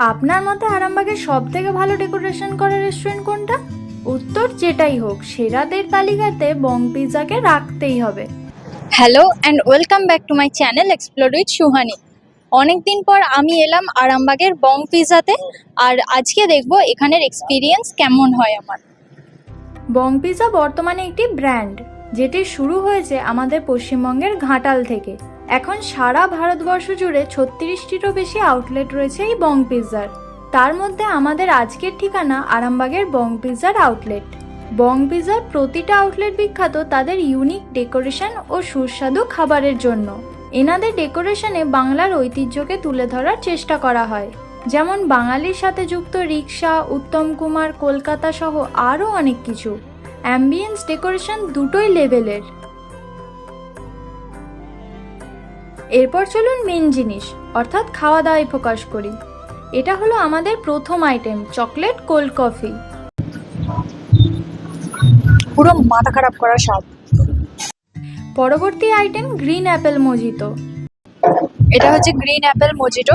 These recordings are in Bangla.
আপনার মতে আরামবাগের সব থেকে ভালো ডেকোরেশন করা রেস্টুরেন্ট কোনটা? উত্তর যেটাই হোক সেরাদের তালিকাতে বং পিৎজাকে রাখতেই হবে। Hello and welcome back to my channel explore with Suhani অনেকদিন পর আমি এলাম আরামবাগের বং পিজাতে আর আজকে দেখব এখানের এক্সপিরিয়েন্স কেমন হয় আমার। বং পিৎজা বর্তমানে একটি ব্র্যান্ড যেটি শুরু হয়েছে আমাদের পশ্চিমবঙ্গের ঘাটাল থেকে। এখন সারা ভারতবর্ষ জুড়ে ছত্রিশটিরও বেশি আউটলেট রয়েছে এই বং পিৎজার তার মধ্যে আমাদের আজকের ঠিকানা আরামবাগের বং পিৎজার আউটলেট বং পিৎজার প্রতিটা আউটলেট বিখ্যাত তাদের ইউনিক ডেকোরেশন ও সুস্বাদু খাবারের জন্য। এনাদের ডেকোরেশনে বাংলার ঐতিহ্যকে তুলে ধরার চেষ্টা করা হয়। যেমন বাঙালির সাথে যুক্ত রিক্সা উত্তম কুমার, কলকাতা সহ আরও অনেক কিছু। অ্যাম্বিয়েন্স ডেকোরেশন দুটোই লেভেলের এরপর চলুন মেন জিনিস অর্থাৎ খাওয়া দাওয়ায় ফোকাস করি। এটা হলো আমাদের প্রথম আইটেম চকলেট কোল্ড কফি পুরো মাথা খারাপ করা স্বাদ পরবর্তী আইটেম গ্রিন অ্যাপেল মজিতো এটা হচ্ছে গ্রিন অ্যাপেল মজিটো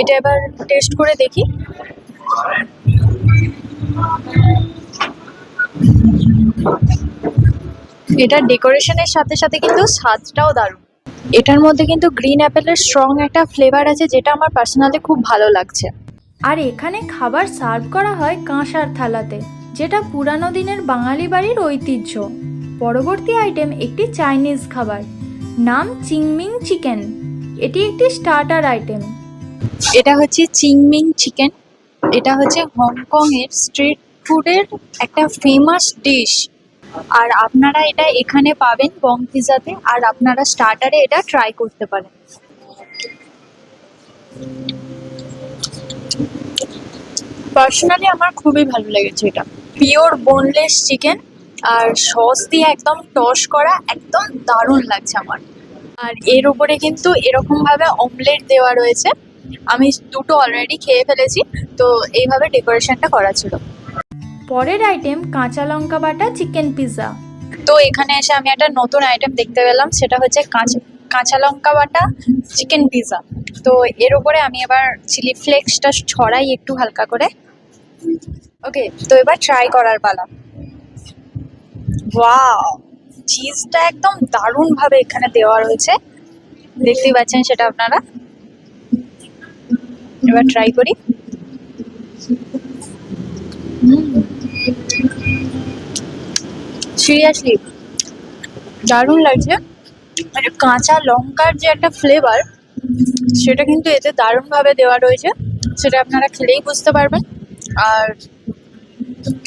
এটা এবার টেস্ট করে দেখি। এটা ডেকোরেশনের সাথে সাথে কিন্তু স্বাদটাও দারুণ। এটার মধ্যে কিন্তু গ্রিন অ্যাপেলের স্ট্রং একটা ফ্লেভার আছে যেটা আমার পার্সোনালি খুব ভালো লাগছে। আর এখানে খাবার সার্ভ করা হয় কাঁসার থালাতে যেটা পুরানো দিনের বাঙালি বাড়ির ঐতিহ্য। পরবর্তী আইটেম একটি চাইনিজ খাবার নাম চিংমিং চিকেন এটি একটি স্টার্টার আইটেম এটা হচ্ছে চিংমিং চিকেন এটা হচ্ছে হংকংয়ের স্ট্রিট ফুডের একটা ফেমাস ডিশ আর আপনারা এটা এখানে পাবেন বং পিজাতে আর আপনারা স্টার্টারে এটা ট্রাই করতে পারেন। পার্সোনালি আমার খুবই ভালো লেগেছে এটা। পিওর বোনলেস চিকেন আর সস দিয়ে একদম টস করা, একদম দারুণ লাগছে আমার। আর এর উপরে কিন্তু এরকম ভাবে অমলেট দেওয়া রয়েছে। আমি দুটো অলরেডি খেয়ে ফেলেছি, তো এইভাবে ডেকোরেশনটা করা ছিল। পরের আইটেম কাঁচা লঙ্কা বাটা চিকেন পিৎজা তো এখানে এসে আমি একটা নতুন আইটেম দেখতে পেলাম, সেটা হচ্ছে কাঁচা কাঁচা লঙ্কা বাটা চিকেন পিৎজা তো এর উপরে আমি এবার চিলি ফ্লেক্সটা ছড়াই একটু হালকা করে। ওকে তো এবার ট্রাই করার পালা। ওয়াও চিজটা একদম দারুণভাবে এখানে দেওয়া রয়েছে। দেখতেই পাচ্ছেন সেটা আপনারা। এবার ট্রাই করি। সিরিয়াসলি দারুণ লাগছে। মানে কাঁচা লঙ্কার যে একটা ফ্লেভার সেটা কিন্তু এতে দারুণভাবে দেওয়া রয়েছে। সেটা আপনারা খেলেই বুঝতে পারবেন। আর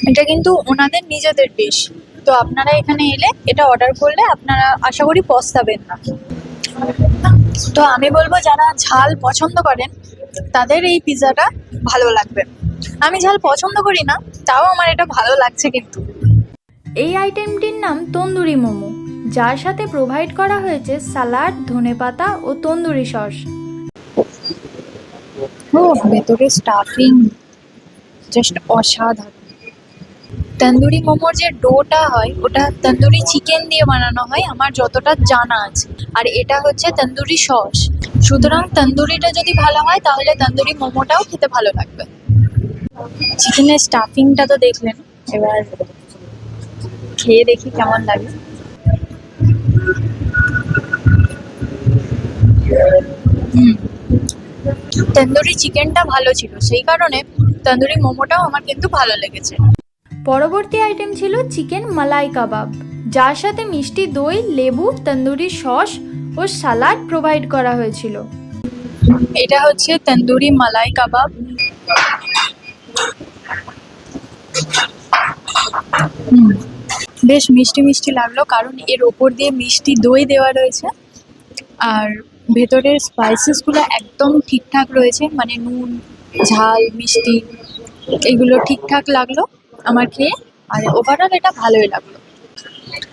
এটা কিন্তু ওনাদের নিজেদের ডিশ তো আপনারা এখানে এলে এটা অর্ডার করলে আপনারা আশা করি পস্তাবেন না। তো আমি বলব, যারা ঝাল পছন্দ করেন, তাদের এই পিৎজাটা ভালো লাগবে। আমি ঝাল পছন্দ করি না, তাও আমার এটা ভালো লাগছে কিন্তু। এই আইটেমটির নাম তন্দুরি মোমো, যার সাথে প্রোভাইড করা হয়েছে সালাড, ধনেপাতা ও তন্দুরি সস। ভেতরে স্টাফিং জাস্ট অসাধারণ। তন্দুরি মোমোর যে ডোটা হয়, ওটা তন্দুরি চিকেন দিয়ে বানানো হয়, আমার যতটা জানা আছে। আর এটা হচ্ছে তন্দুরি সস। সুতরাং তন্দুরিটা যদি ভালো হয়, তাহলে তন্দুরি মোমোটাও খেতে ভালো লাগবে। চিকেনের স্টাফিংটা তো দেখলেন, এবার খেয়ে দেখি কেমন লাগে। তন্দুরি চিকেনটা ভালো ছিল সেই কারণে তন্দুরি মোমোটাও আমার কিন্তু ভালো লেগেছে। পরবর্তী আইটেম ছিল চিকেন মালাই কাবাব যার সাথে মিষ্টি দই লেবু তন্দুরি সস ও সালাড প্রোভাইড করা হয়েছিল। এটা হচ্ছে তন্দুরি মালাই কাবাব। হুম, বেশ মিষ্টি মিষ্টি লাগল কারণ এর ওপর দিয়ে মিষ্টি দই দেওয়া রয়েছে। আর ভেতরের স্পাইসেসগুলো একদম ঠিকঠাক রয়েছে মানে নুন ঝাল মিষ্টি এগুলো ঠিকঠাক লাগল আমার খেয়ে আর ওভারঅল এটা ভালোই লাগল।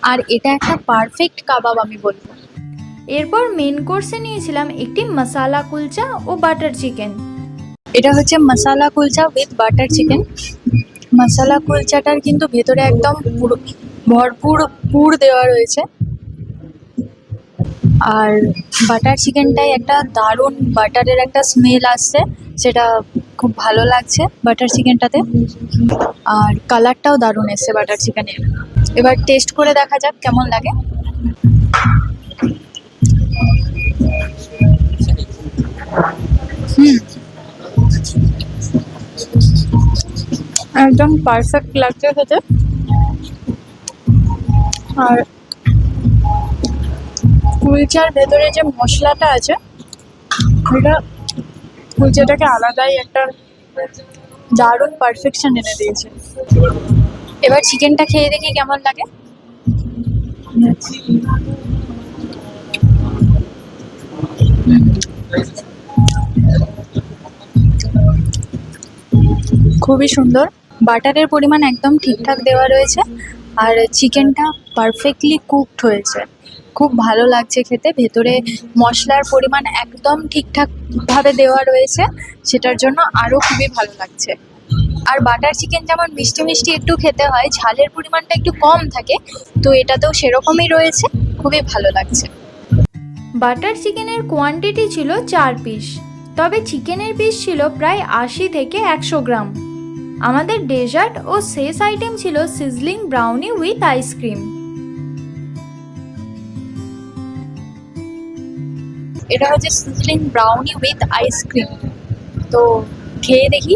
আর এটা একটা পারফেক্ট কাবাব আমি বলব। এরপর মেন কোর্সে নিয়েছিলাম একটি মশালা কুলচা ও বাটার চিকেন এটা হচ্ছে masala kulcha with butter chicken masala কুলচাটার কিন্তু ভেতরে একদম পুরো ভরপুর পুর দেওয়া রয়েছে। আর বাটার চিকেনটাই একটা দারুণ বাটারের একটা স্মেল আসছে, সেটা খুব ভালো লাগছে বাটার চিকেনটাতে। আর কালারটাও দারুণ এসছে বাটার চিকেনের। এবার টেস্ট করে দেখা যাক কেমন লাগে। একদম পারফেক্ট লাগছে খেতে। আর কুলচার ভেতরে যে মশলাটা আছে এটা কুলচাটাকে আলাদাই একটা দারুণ পারফেকশন এনে দিয়েছে। এবার চিকেনটা খেয়ে দেখি কেমন লাগে। খুবই সুন্দর। বাটারের পরিমাণ একদম ঠিকঠাক দেওয়া রয়েছে। আর চিকেনটা পারফেক্টলি কুকড হয়েছে। খুব ভালো লাগছে খেতে। ভেতরে মশলার পরিমাণ একদম ঠিকঠাক ভাবে দেওয়া রয়েছে। সেটার জন্য আরও খুবই ভালো লাগছে। আর বাটার চিকেন যেমন মিষ্টি মিষ্টি একটু খেতে হয়, ঝালের পরিমাণটা একটু কম থাকে, তো এটাতেও সেরকমই রয়েছে। খুবই ভালো লাগছে। বাটার চিকেনের কোয়ান্টিটি ছিল চার পিস তবে চিকেনের পিস ছিল প্রায় আশি থেকে একশো গ্রাম। আমাদের ডেজার্ট ও শেষ আইটেম ছিল সিজলিং ব্রাউনি উইথ আইসক্রিম এটা হচ্ছে সিজলিং ব্রাউনি উইথ আইসক্রিম তো খেয়ে দেখি।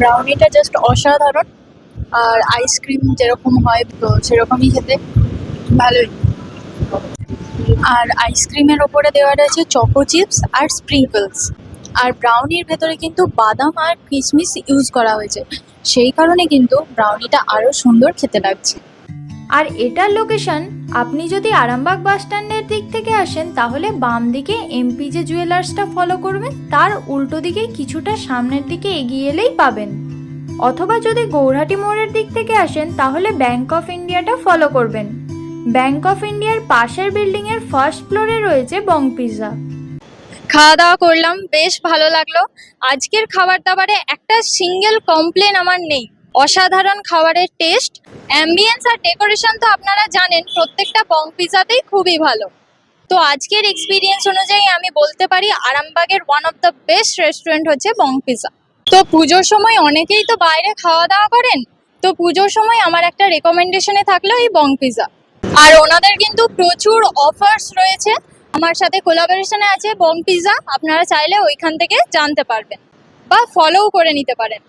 ব্রাউনিটা জাস্ট অসাধারণ। আর আইসক্রিম যেরকম হয়, তো সেরকমই খেতে। ভালোই। আর আইসক্রিমের ওপরে দেওয়া রয়েছে চকো চিপস আর স্প্রিঙ্কলস আর ব্রাউনির ভেতরে কিন্তু বাদাম আর কিশমিশ ইউজ করা হয়েছে। সেই কারণে কিন্তু ব্রাউনিটা আরও সুন্দর খেতে লাগছে। আর এটার লোকেশন আপনি যদি আরামবাগ বাস স্ট্যান্ডের দিক থেকে আসেন, তাহলে বাম দিকে এমপি যে জুয়েলার্সটা ফলো করবেন। তার উল্টো দিকে কিছুটা সামনের দিকে এগিয়ে এলেই পাবেন। অথবা যদি গৌরহাটি মোড়ের দিক থেকে আসেন, তাহলে ব্যাংক অফ ইন্ডিয়াটা ফলো করবেন। ব্যাংক অফ ইন্ডিয়ার পাশের বিল্ডিংয়ের ফার্স্ট ফ্লোরে রয়েছে বং পিৎজা খাওয়া দাওয়া করলাম, বেশ ভালো লাগল। আজকের খাবার দাবারে একটা সিঙ্গেল কমপ্লেন আমার নেই। অসাধারণ খাবারের টেস্ট অ্যাম্বিয়েন্স আর ডেকোরেশন তো আপনারা জানেন, প্রত্যেকটা বং পিজাতেই খুবই ভালো। তো আজকের এক্সপিরিয়েন্স অনুযায়ী আমি বলতে পারি, আরামবাগের one of the best restaurant হচ্ছে বং পিজা তো পুজোর সময় অনেকেই তো বাইরে খাওয়া দাওয়া করেন, তো পুজোর সময় আমার একটা রেকমেন্ডেশনে থাকল এই বং পিজা আর ওনাদের কিন্তু প্রচুর অফার্স রয়েছে আমার সাথে কোলাবোরেশনে আছে বং পিজা আপনারা চাইলে ওইখান থেকে জানতে পারবেন বা ফলোও করে নিতে পারেন।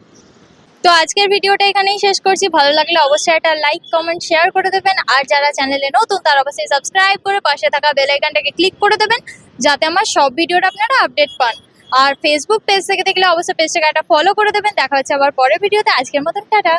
তো আজকের ভিডিওটা এখানেই শেষ করছি। ভালো লাগলে অবশ্যই একটা লাইক কমেন্ট শেয়ার করে দেবেন। আর যারা চ্যানেলে নতুন, তারা অবশ্যই সাবস্ক্রাইব করে পাশে থাকা বেল আইকনটাকে ক্লিক করে দেবেন, যাতে আমার সব ভিডিওটা আপনারা আপডেট পান। আর ফেসবুক পেজ থেকে দেখলে অবশ্যই পেজটাকে একটা ফলো করে দেবেন। দেখা হচ্ছে আবার পরের ভিডিওতে। আজকের মতন, টাটা।